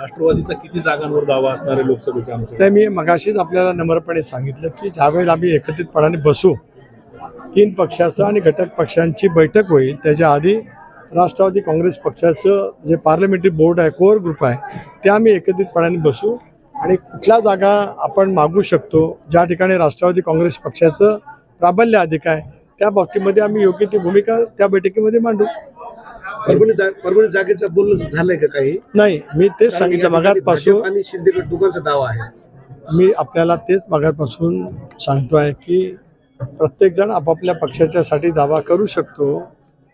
राष्ट्रवादीचा किती जागांवर दावा असणार आहे लोकसभेच्या अनुसार नाही मी मगाशीच आपल्याला नम्रपणे सांगितलं की ज्यावेळेला आम्ही एकत्रितपणाने बसू तीन पक्षाचं आणि घटक पक्षांची बैठक होईल त्याच्या आधी राष्ट्रवादी काँग्रेस पक्षाचं जे पार्लमेंटरी बोर्ड आहे कोर ग्रुप आहे ते आम्ही एकत्रितपणाने बसू आणि कुठल्या जागा आपण मागू शकतो ज्या ठिकाणी राष्ट्रवादी काँग्रेस पक्षाचं प्राबल्य अधिक आहे त्या बाबतीमध्ये आम्ही योग्य ती भूमिका त्या बैठकीमध्ये मांडू. परभणी परभणी जागेचं बोलणं झालंय का काही? नाही मी तेच सांगितलं कारण या ठिकाणी मगापासून आणि दोघांचा दावा आहे. मी आपल्याला तेच मागापासून सांगतोय की प्रत्येकजण आपापल्या पक्षाच्यासाठी दावा करू शकतो.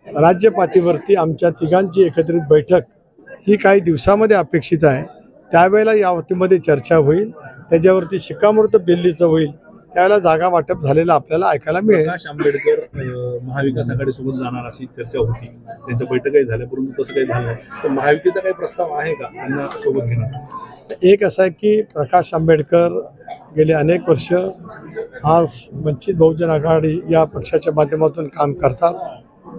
राज्य पातळीवरती आमच्या तिघांची एकत्रित बैठक ही काही दिवसामध्ये अपेक्षित आहे. त्यावेळेला या बाबतीमध्ये चर्चा होईल. त्याच्यावरती शिक्कामोर्तब दिल्लीचं होईल. त्यावेळेला जागा वाटप झालेलं आपल्याला ऐकायला मिळेल. प्रकाश आंबेडकर अं, महाविकास आघाडीसोबत जाणार अशी चर्चा होती. त्यांच्या बैठकाही झाल्या परंतु तसं काही झालं नाही. तर महायुतीचा काही प्रस्ताव आहे का? त्यांना सोबत घेण्याचा? एक असं आहे की प्रकाश आंबेडकर गेले अनेक वर्ष आज वंचित बहुजन आघाडी या पक्षाच्या माध्यमातून काम करतात.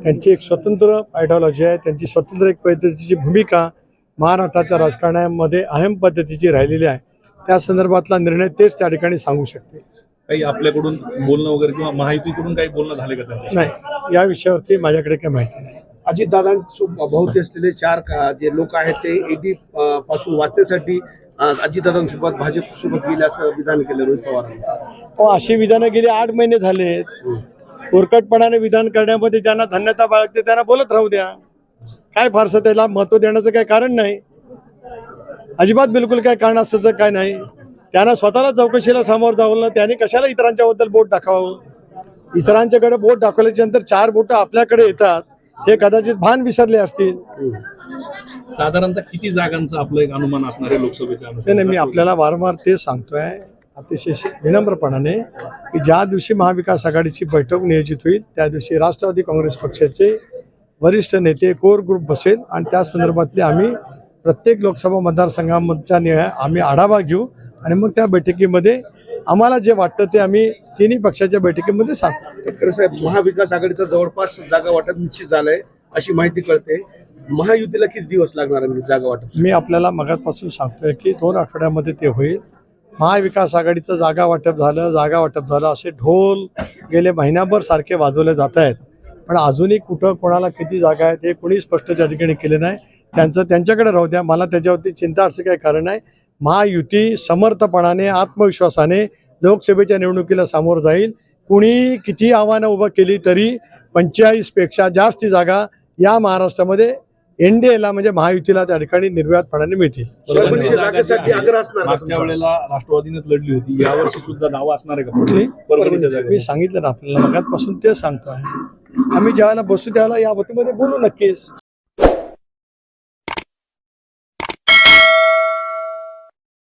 त्यांची एक स्वतंत्र आयडिओलॉजी आहे. त्यांची स्वतंत्र एक पद्धतीची भूमिका महाराष्ट्राच्या राजकारणामध्ये अहम पद्धतीची राहिलेली आहे. त्या संदर्भातला निर्णय तेच त्या ठिकाणी सांगू शकते. काही आपल्याकडून बोलणं वगैरे किंवा महायुतीकडून काही बोलणं झाले का त्यांच्याशी? नाही या विषयावरती माझ्याकडे काही माहिती नाही. अजितदादांसोबत भोवती असलेले चार का- जे लोक आहेत ते ईडी पासून वाचण्यासाठी अं, अजितदादांसोबत भाजप सोबत गेले असं विधान केलं रोहित पवारांनी. अहो, अशी विधानं गेली आठ महिने झालेत उरकटपणाने विधान करण्यामध्ये ज्यांना धन्यता बाळगते त्यांना बोलत राहू द्या. काय फारसं त्याला महत्त्व देण्याचं काही कारण नाही. अजिबात बिलकुल काय कारण असतं काय नाही. त्यांना स्वतःला चौकशीला समोर जावलं त्याने कशाला इतरांच्याबद्दल बोट दाखवावं? इतरांच्याकडे बोट दाखवल्याच्या नंतर चार बोट आपल्याकडे येतात. हे कदाचित भान विसरले असतील. साधारणतः किती जागांचं आपलं एक अनुमान असणार आहे लोकसभेच्या नाही नाही, मी आपल्याला वारंवार ते सांगतोय. अतिशय शि- विनम्रपणाने की ज्या दिवशी महाविकास आघाडीची बैठक नियोजित होईल त्या दिवशी राष्ट्रवादी काँग्रेस पक्षाचे वरिष्ठ नेते कोर ग्रुप बसेल आणि त्या संदर्भातले आम्ही प्रत्येक लोकसभा मतदारसंघामधच्या नि आम्ही आढावा घेऊ. आणि मग त्या बैठकीमध्ये आम्हाला जे वाटतं ते आम्ही तिन्ही पक्षाच्या बैठकीमध्ये सांगू. तर खरं साहेब महाविकास आघाडीचं जवळपास जागा वाटप निश्चित झालंय अशी माहिती कळते. महायुतीला किती दिवस लागणार आहे जागा वाटप? मी आपल्याला मगापासून सांगतोय की दोन आठवड्यामध्ये ते होईल. महाविकास आघाडीचं जागा वाटप झालं जागा वाटप झालं असे ढोल गेले महिनाभर सारखे वाजवले जात आहेत. पण अजूनही कुठं कोणाला किती जागा आहेत हे कोणी स्पष्ट त्या ठिकाणी केले नाही. त्यांचं त्यांच्याकडे राहू द्या. मला त्याच्यावरती चिंता असं काही कारण नाही. महायुती समर्थपणाने आत्मविश्वासाने लोकसभेच्या निवडणुकीला सामोरं जाईल. कुणी किती आव्हानं उभं केली तरी पंचेचाळीसपेक्षा जास्त जागा या महाराष्ट्रामध्ये एनडीएला म्हणजे महायुतीला त्या ठिकाणी निर्व्यातपणाने मिळतील. मी सांगितलं ना आपल्याला मगातपासून ते सांगतो आहे. आम्ही ज्यावेळेला बसू त्यावेळेला या बाबतीमध्ये बोलू नक्कीच.